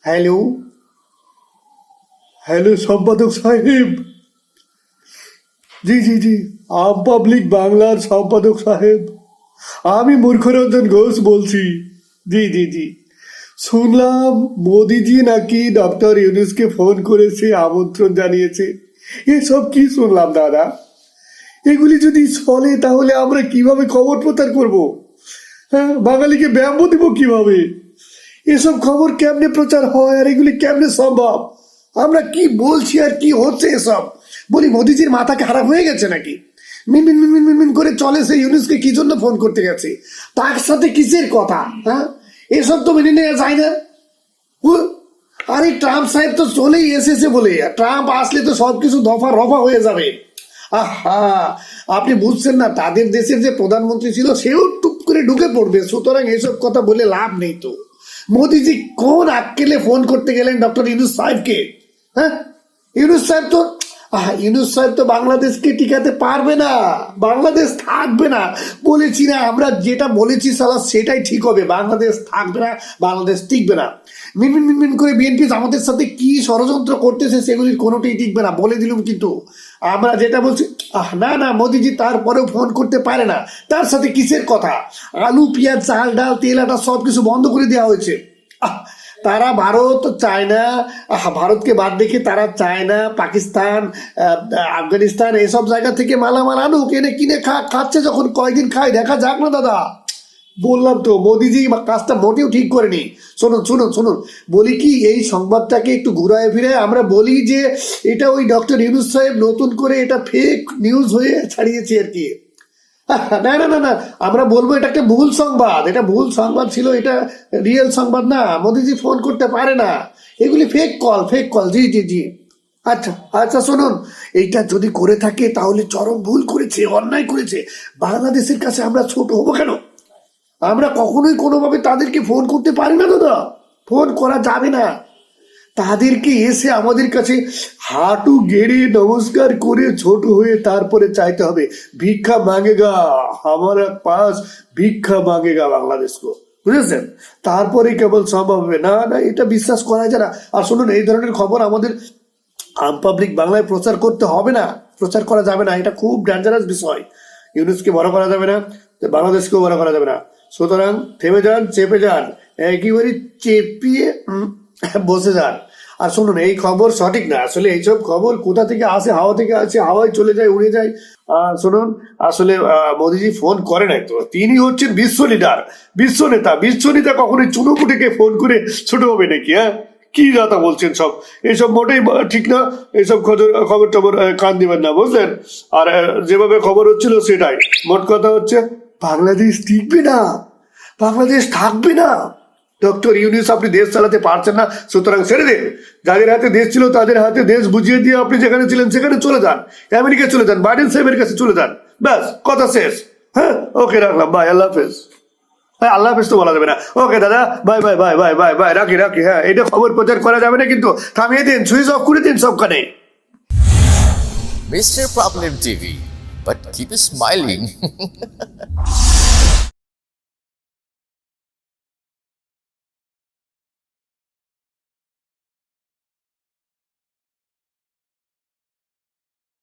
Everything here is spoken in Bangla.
হ্যালো? হ্যালো, সম্পাদক সাহেব। জি জি জি, আম পাবলিক বাংলার সম্পাদক সাহেব। আমি মূর্খরঞ্জন ঘোষ বলছি। জি জি জি। শুনলাম মোদিজি নাকি ডক্টর ইউনুসকে ফোন করেছে, আমন্ত্রণ জানিয়েছে। এসব কি শুনলাম, দাদা? এগুলি যদি চলে, তাহলে আমরা কীভাবে খবর প্রচার করব? হ্যাঁ বাঙালিকে ব্যায়াম দিব কীভাবে? এসব খবর কেমনে প্রচার হয় আর এগুলি কেমনে সম্ভব? আমরা কি বলছি আর কি হচ্ছে এসব? বলি, মোদিজির মাথা খারাপ হয়ে গেছে নাকি? মিন মিন মিন মিন মিন মিন করে চলে সে ইউনুসকে কি জন্য ফোন করতে গেছে? তার সাথে কিসের কথা হ্যাঁ? এসব তো মেনে নেওয়া যায় না। আরে, ট্রাম্প সাহেব তো চলেই এসেছে বলে। ট্রাম্প আসলে তো সবকিছু দফা রফা হয়ে যাবে। আহা! আপনি বুঝছেন না, তাদের দেশের যে প্রধানমন্ত্রী ছিল, সেও টুপ করে ঢুকে পড়বে। সুতরাং এসব কথা বলে লাভ নেই তো। মোদিজি কোন আক্কেলে ফোন করতে গেলেন ডক্টর ইউনুস সাহেবকে? হ্যাঁ? ইউনুস সাহেব তো ইউনুস সাহেব তো বাংলাদেশকে টিকাতে পারবে না। বাংলাদেশ থাকবে না। বলেছি না আমরা যেটা বলেছি সালা সেটাই ঠিক হবে। বাংলাদেশ থাকবে না বাংলাদেশ টিকবে না। মিনমিন মিনমিন করে বিএনপি আমাদের সাথে কি ষড়যন্ত্র করতেছে সেগুলির কোনোটাই টিকবে না। বলে দিলুম কিন্তু। আমরা যেটা বলছি আহ না না মোদিজি তারপরেও ফোন করতে পারে না। তার সাথে কিসের কথা? আলু পেঁয়াজ চাল ডাল তেল আটা সব কিছু বন্ধ করে দেওয়া হয়েছে। আহ, তারা ভারত, চায়না ভারতকে বাদ রেখে তারা চায়না, পাকিস্তান আফগানিস্তান, এসব জায়গা থেকে মালামাল আনুক, এনে কিনে খা, খাচ্ছে যখন, কয়দিন খায়, দেখা যাক না দাদা। বললাম তো, মোদিজি কাজটা মোটেও ঠিক করেনি। শুনুন শুনুন শুনুন, বলি কি, এই সংবাদটাকে একটু ঘুরায় ফিরে আমরা বলি যে, এটা ওই ডক্টর ইউনুস সাহেব নতুন করে এটা ফেক নিউজ হয়ে ছাড়িয়েছে আর কি। না না না না, আমরা বলব এটা একটা ভুল সংবাদ, এটা ভুল সংবাদ ছিল, এটা রিয়েল সংবাদ না, মোদিজি ফোন করতে পারে না। এগুলি ফেক কল ফেক কল জি জি জি। আচ্ছা আচ্ছা শুনুন, এইটা যদি করে থাকে, তাহলে চরম ভুল করেছে, অন্যায় করেছে। বাংলাদেশের কাছে আমরা ছোট হব কেন? আমরা কখনোই কোনোভাবে তাদেরকে ফোন করতে পারি না, দাদা। ফোন করা যাবে না। তাদেরকে এসে আমাদের কাছে হাঁটু গেড়ে নমস্কার করে ছোট হয়ে তারপরে চাইতে হবে, ভিক্ষা মাঙ্গেগা আমার পাস ভিক্ষা মাঙ্গেগা বাংলাদেশ কো বুঝেছেন? তারপরে কেবল সম্ভব হবে। না না, এটা বিশ্বাস করা যায় না। আর শুনুন, এই ধরনের খবর আমাদের আম পাবলিক বাংলায় প্রচার করতে হবে না। প্রচার করা যাবে না, এটা খুব ডেঞ্জারাস বিষয়। ইউনুসকে বড় করা যাবে না বাংলাদেশকেও বড় করা যাবে না। সুতরাং থেমে যান, চেপে যান। একেবারে চেপিয়ে বসে যান। আর শুনুন, এই খবর সঠিক না। আসলে এইসব খবর কোথা থেকে আসে, হাওয়া থেকে আসে, হাওয়ায় চলে যায়, উড়ে যায়? শুনুন, আসলে মোদিজি ফোন করে নাই তো। তিনি হচ্ছেন বিশ্ব লিডার বিশ্ব নেতা। বিশ্ব নেতা কখনোই চুনোপুটিকে ফোন করে ছোট হবে নাকি হ্যাঁ? কি দাদা বলছেন সব? এইসব মোটেই ঠিক না। এইসব খবর খবর টবর কান দিবেন না, বুঝলেন? আর যেভাবে খবর হচ্ছিল সেটাই। মোট কথা হচ্ছে, বাংলাদেশ টিকবে না। বাংলাদেশ থাকবে না। ডক্টর ইউনিস আপনি দেশ চালাতে পারছেন না, সুতরাং ছেড়ে দিন। যাদের হাতে দেশ ছিল, তাদের হাতে দেশ বুঝিয়ে দিয়ে আপনি যেখানে ছিলেন সেখানে চলে যান। আমেরিকায় চলে যান, বাইডেন সাহেবের কাছে চলে যান। ব্যাস, কথা শেষ। হ্যাঁ? ওকে, রাখলাম। বাই, আল্লাহ হাফেজ। হ্যাঁ আল্লাহ হাফেজ তো বলা যাবে না। ওকে, দাদা, bye bye bye bye bye bye, রাখি রাখি। হ্যাঁ এটা খবর প্রচার করা যাবে না, কিন্তু থামিয়ে দিন, সুইচ অফ করে দিন সবখানে। Mr. Problem TV. But keep smiling.